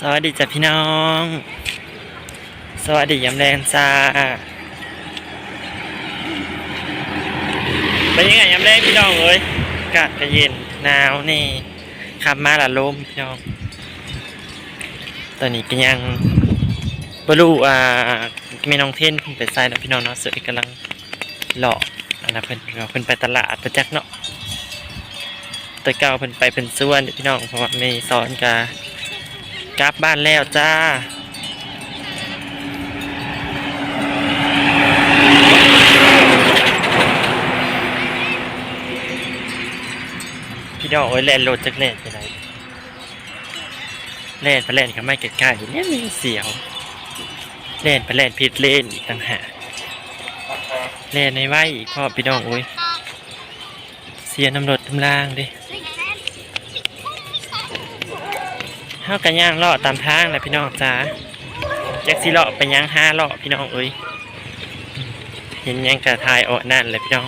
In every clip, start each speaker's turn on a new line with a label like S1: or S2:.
S1: สวัสดีจ้ะพี่น้อง สวัสดียามแรงจ้าเป็นยังไงยามแรงพี่น้องเอ้ยอากาศก็เย็นหนาวนี่ขับมาละลมพี่น้อง ตอนนี้ก็ยังบรูอ่ามีน้องเทนเพิ่นไปใส่แล้วพี่น้องเนาะเสือกำลังหล่ออันนะเพิ่นเราเพิ่นไปตลาดประจักษ์เนาะแตะเก่าเพิ่นไปเพิ่นส่วนพี่น้องเพราะว่าไม่สอนกา กลับบ้านแล้วจ้าพี่น้องโอ้ยแล่นรถจักแล่นไปไหนแล่นไปแล่นก็ไม่ใกล้ๆเนี่ยมีเสียวแล่นไปแล่นผิดเล่นอีกต่างหากแล่นในไว้อีกพ่อพี่น้องโอ้ยเสียน้ำรถน้ำล่างดิ เฮากันย่างเลาะตามทางแหละพี่น้องจ้าแจ็คสิเลาะไปย่างห้าเลาะพี่น้องเอ้ยเห็นยังกระทายออกนั่นเลยพี่น้อง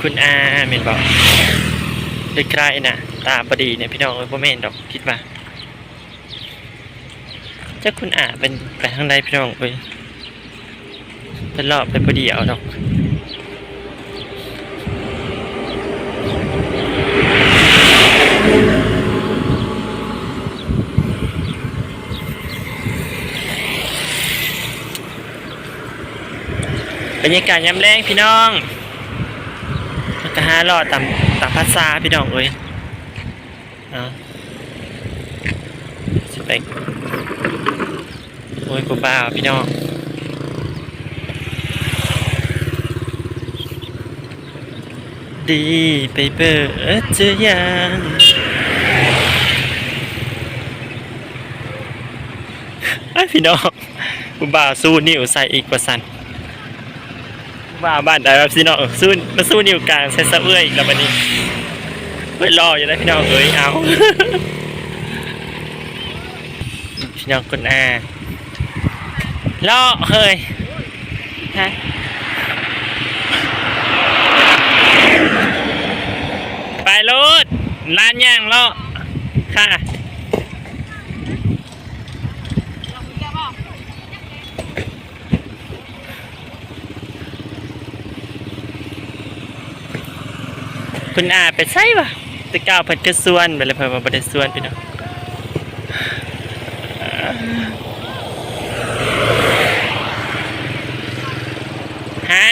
S1: คุณอาเมนบอกหรือใครน่ะตาบดีเนี่ยพี่น้องเอ้ยบ่แม่นดอกคิดว่าเจ้าคุณอาเป็นไปทางใดพี่น้องเอ้ยเป็นเลาะไปพอดีเอาดอก รรยากาศยามแรงพี่น้องมันก็หาลอดตามตามภาษาพี่น้องเอ้ยเอาสิไปโอ้ยกูบ้าพี่น้องดีไปเบิดเจอยังไอ้ยพี่น้องกูบ้าสู้นิ้วใส่อีกประสัน ว่าบ้านใดแบบพี่น้องเออสู้มาสู้นิ้วกลางใส่สะเอื้อยกแล้วบัดนี้เฮ้ยรออยู่นะพี่น้องเอ้ยเอาพี่น้องคนอาล่อเฮ้ยฮะไปรถร้านย่างล่อค่ะ คุณอาไปใช่ปะแตะก้าวเพิ่นก็ส่วนไปเลยเพิ่นมาบ่ได้ส่วนพี่น้องฮะ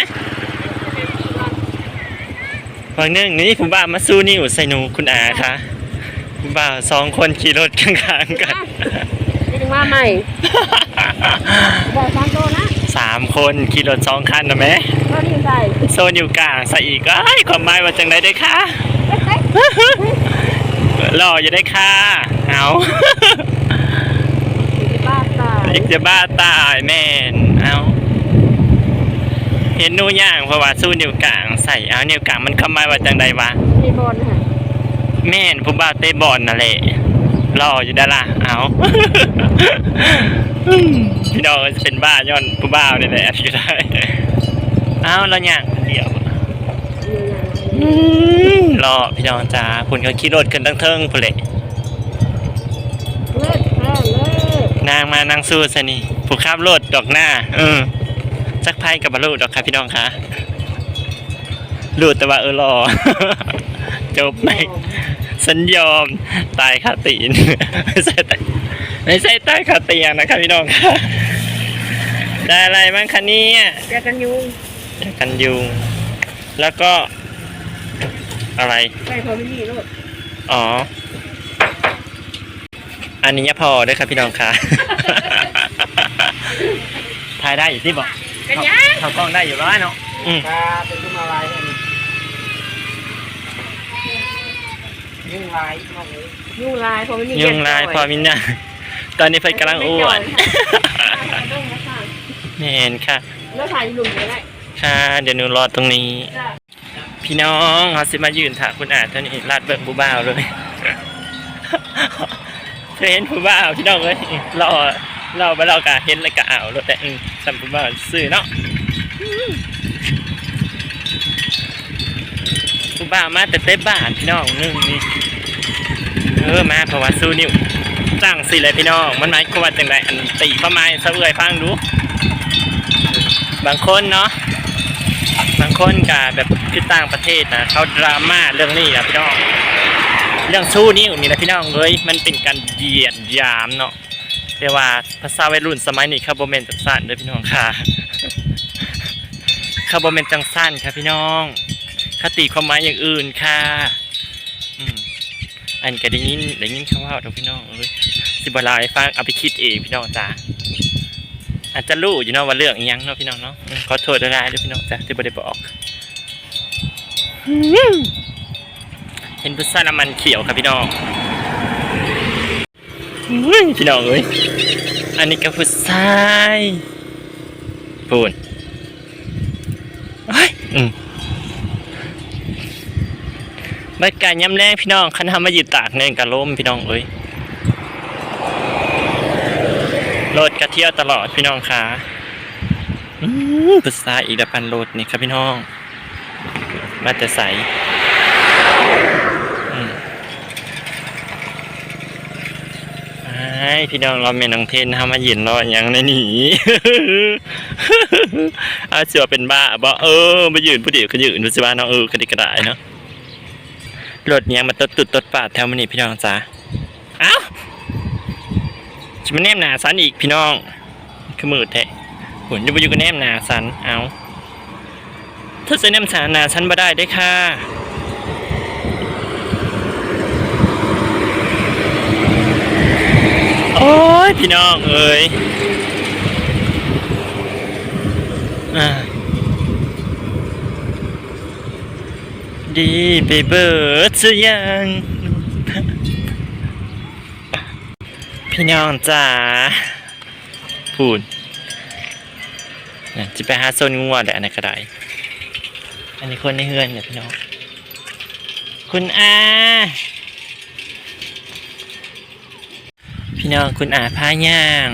S1: บางเรื่องนี้ผมบ่ามาสู้นิ้วใส่หนูคุณอาคะผมบ่าสองคนขี่รถข้างๆกัน
S2: นี่ถึงมาใหม่ บอกสามโตนะ
S1: สามคนขี่รถสองคันนะแม่
S2: ก็นี่ใส่
S1: โซนอยู่กลางใส่อีกไอ้ยความหมายว่าจังไดได้ค่ะ หล่ออยู่ได้ค่ะเอา
S2: บ้าตาย
S1: เด็กจะบ้าตายแม่นเอาเห็นหนูย่างเพราะว่าสู้นิ้วกลางใส่เอานิ้วกลางมันคำหมายว่าจังใดวะ
S2: มีบอลค่ะ
S1: แม่นผู้บ่าวเตะบอลน่ะแหละ หล่ออยู่ได้อล่ะเอาพี่น้องก็จะเป็นบ้าย้อนผู้บ่าวนี่แหละพี่ได้เอาแล้วย่างคนเดียวรอพี่น้องจ้าคุณเขาขี่รถขึ้นตั้งเทิงพุ่นเลยนางมานางสู้ซะนี่ผู้ขับรถดอกหน้า เออจักไพ่กับบรรลุดอกค่ะพี่น้องคะรู้แต่ว่าเออรอจบไหม สัญยอมตายคาตีนไม่ใช่ตายไม่ใช่ตายคาเตียงนะคะพี่น้องค่ะได้อะไรบ้างคะเนี่ย
S2: แกกันยุง
S1: กันยุง แล้วก็อะไร
S2: ใส่พอไม่มีโลด
S1: อ๋อ อันนี้พอเด้วยครับพี่น้องค่ะถ่ายได้อยู่ที่บอก
S2: กันยัง
S1: เขากล้องได้อยู่ร้อยเนาะอืม
S3: ตาเป็นตุ้มอะไรเนี่ย ยิ่งลายมากเลย
S2: ยุงลายพอไม่มี
S1: ยุงลายพอมินนะตอนนี้เพิ่นกำลังอ้วนแม่นค่ะ
S2: แล้วถ่ายลุงก็ได้
S1: ค่ะ เดี๋ยวหนูรอตรงนี้ พี่น้องเขาสิมายืนถ่าคุณอาเท่านี้ลาดเบิกผู้บ่าวเลยเคยเห็นผู้บ่าวพี่น้องเลยรอรอไปเรากะเห็นแล้วกะอ่าวรถแต่อืมสัมผู้บ่าวซื้อเนาะ ผู้บ่าวมาแต่เต้บ้านพี่น้องนึงนี่เอเออมาเพราะว่าสู้นิ้วจ้างสิเลยพี่น้องมันหมายความว่าจังไดอันตีเข้ามาให้ซะเอื่อยฟังดู บางคนเนาะบางคนก็แบบคือต่างประเทศนะเขาดราม่าเรื่องนี้นะพี่น้องเรื่องสู้นิ้วนี่นะพี่น้องเอ้ยมันเป็นการเหยียดยามเนาะแต่ว่าภาษาวัยรุ่นสมัยนี้เขาบ่แม่นจังซั่นเด้อพี่น้องค่ะเขาบ่แม่นจังซั่นค่ะพี่น้อง คติความหมายอย่างอื่นค่ะอันก็ได้ยินได้ยินคำว่าเด้อพี่น้องเอ้ยสิบลาให้ฟังเอาไปคิดเองพี่น้องจ้าอาจจะรู้อยู่เนาะว่าเรื่องยังเนาะพี่น้องเนาะขอโทษด้วยๆเด้อพี่น้องจ้าที่บ่ได้บอกเห็นพุทราน้ำมันเขียวครับพี่น้องพี่น้องเอ้ยอันนี้ก็พุทรายพูนเฮ้ยอืม บรรยากาศย่ำแรงพี่น้องคันทำมายืนตากเนี่ยกะล้มพี่น้องเอ้ยรถกระเที่ยวตลอดพี่น้องค่ะอืมภาษาอีกแล้วปันรถนี่ครับพี่น้อง มาแต่ใสอืมไอ้พี่น้องเราเมนน้องเทนทำมายืนรออย่างในหนีอาเสือเป็นบ้าบ่เออมายืนผู้เดียวก็ยืนดูสิว่าเนาะเออกระดิกระดายเนาะ รถเนี้ยมันตดตุดตดปาดแถวมันนี่พี่น้องจ้าเอ้าจะมาแนมหนาสันอีกพี่น้อง คือมืดแท้หุ่นจะไปอยู่กับแนมหนาสันเอาถ้าจะแนมสาหนาสันบ่ได้ได้ค่ะโอ้ยพี่น้องเอ้ยอ่า ดีไปเบิดซะยังพี่น้องจ๋าพูดเนี่ยจะไปหาโซนงัวแหละอันนี้ก็ได้อันนี้คนในเฮือนเนี่ยพี่น้อง คุณอา พี่น้องคุณอาพาย่าง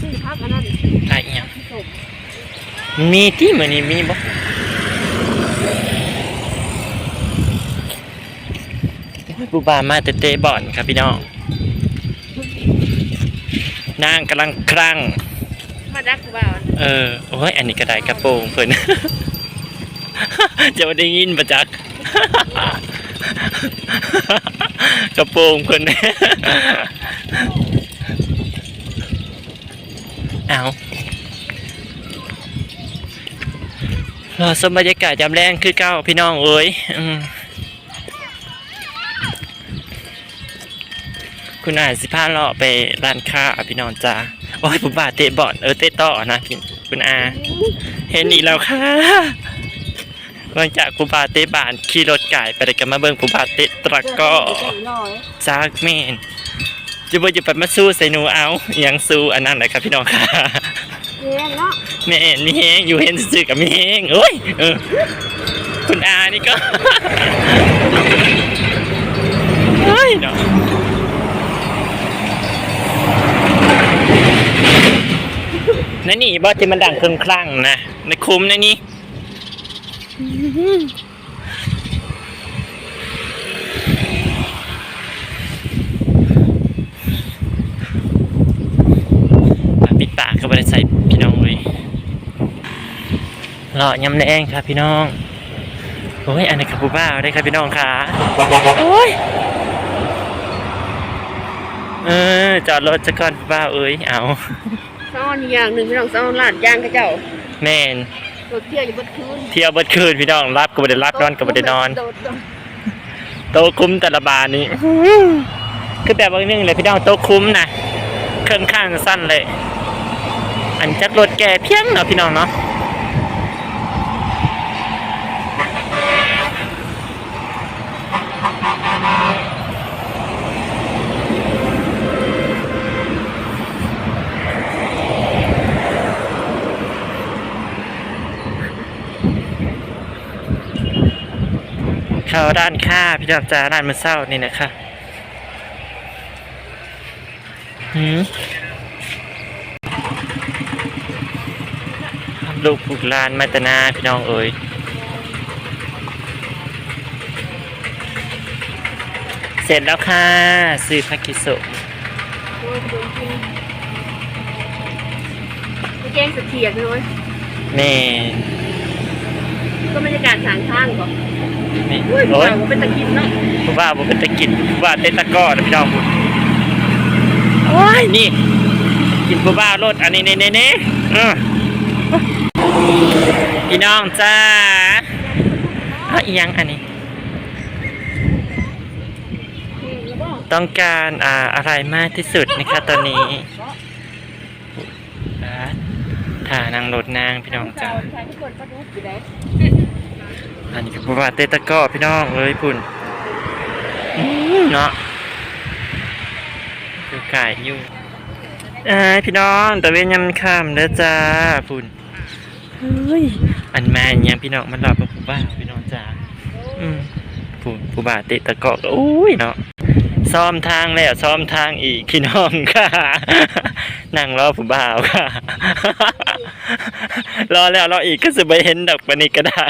S2: ซื้อพักอันนั้น
S1: พาเอียง
S2: ส่ง
S1: มีที่เหมือนนี้มีบ่ ปูบามาเตะเตะบอลครับพี่น้อง นางกำลังครั่ง
S2: มาดักบ่าว
S1: เออ โอ้ย อันนี้ก็ได้กระโปรงเพิ่น จะมาได้ยินประจักกระโปรงเพิ่น เอารอสมบรรยากาศยามแรงคือเก้าพี่น้องเอ้ยอืม คุณอาจสิพาเลาะไปร้านค้าพี่น้องจ้าโอ้ยผมบาเตะบอลเออเตะต่อนะพี่คุณอา เห็นอีกแล้วค่ะหลังจากกูบาเตะบานขี่รถไก่ไปเลยกันมาเบิ่งกูบาเตะตะกร้อ
S2: น้อย
S1: จากเมนจะบ่จะไปมาสู้ใส่หนูเอาอหยังสู้อันนั้นแหละครับพี่น้องค่ะ
S2: เลี้ยงเนาะ
S1: แม่มีแฮงอยู่เห็นซื่อๆกับมีแฮงโอ้ยเออคุณอานี่ก็เฮ้ยเนาะ นั่นนี่บอที่มันดังเครื่องคลั่งนะในคุ้มนะนี่ปิดปากก็ไม่ได้ใส่พี่น้องเลยรอยำแดงครับพี่น้องโอ้ยอันนี้ครับผู้บ้าได้ครับพี่น้องค่ะโอ้ยเออจอดรถจะก่อนผู้บ้าเอ้ยเอา
S2: อนอย่างหนึ่งพี่น้องซ่อนลาดยางกระเจ้า
S1: แม่น
S2: รถเที่ยวอยู่บนคืน
S1: เที่ยวเบิดคืนพี่น้องรับก็บ่ได้รับนอนก็บ่ได้นอน
S2: โดดโดด
S1: โตะคุ้มแต่ละบานนี้คือแบบว่านึงเลยพี่น้องโตะคุ้มนะเครื่องข้างสั้นเลย อันจักรถแก่เพียงเนาะพี่น้องเนาะ ร้านค้าพี่น้องจ้าร้านมือเศร้านี่นะคะหืมลูกผูกลานมาแตนาพี่น้องเอ๋ยเสร็จแล้วค่ะซื้อพักกิโซ
S2: โอ้ยโดนกินไม่แกงเสถียรเลย
S1: แม่
S2: ก็บรรยากาศสางข้างก่อน
S1: นี่
S2: อุ้ย
S1: โอ้ย
S2: ว่าเป็นตะกินเนาะ
S1: ผู้ว่าผมเป็นตะกินผู้ว่าเต้นตะกร้อนะพี่น้องคุณโอ้ยนี่ กินผู้ว่ารถอันนี้เน่เน่เน่เออพี่น้องจ้าเอ้าอีหยังอันนี้
S2: แล้วก็
S1: ต้องการอ่าอะไรมากที่สุดนะคะตอนนี้อ่าถ่านางรถนางพี่น้องจ้า
S2: ใช้ทุกคนก็รู้ อยู่แล้ว
S1: อันนี้คือประวัติเตตะกร้อพี่น้องเลยพุ่นอื้อเนาะคือไก่อยู่เอ้ยพี่น้องตะเวนยำค่ำเด้อจ้าพุ่นเฮ้ยอันมาอย่างเงี้ยพี่น้องมันหลับกับผู้บ้าพี่น้องจ้าอืมผู้ผู้บ้าเตะตะกร้อก็อุ้ยเนาะซ้อมทางแล้วซ้อมทางอีกพี่น้องค่ะนั่งรอผู้บ่าวค่ะ รอแล้วรออีกก็จะไปเห็นดอกปานนี้ก็ได้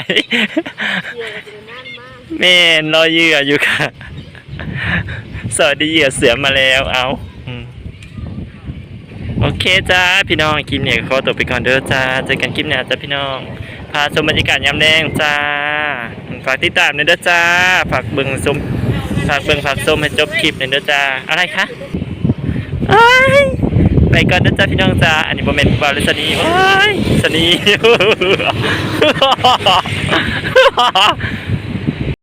S2: เมาก
S1: แม่นรอเหยื่ออยู่ค่ะสวัสดีเหยื่อเสือมาแล้วเอาโอเคจ้าพี่น้องคลิปเนี่ยขอตัวไปก่อนเด้อจ้าเจอกันคลิปหน้าจ้าพี่น้อง พาชมบรรยากาศยามแดงจ้าฝากติดตามหน่อยเด้อจ้าฝากเบิ่งชมฝากเบิ่งฝากชมให้จบคลิปหน่อยเด้อจ้าอะไรคะ ไปก่อนเด้อจ้าพี่น้องจ้าอันนี้โมเมนต์บาลิสนีว้ายสนี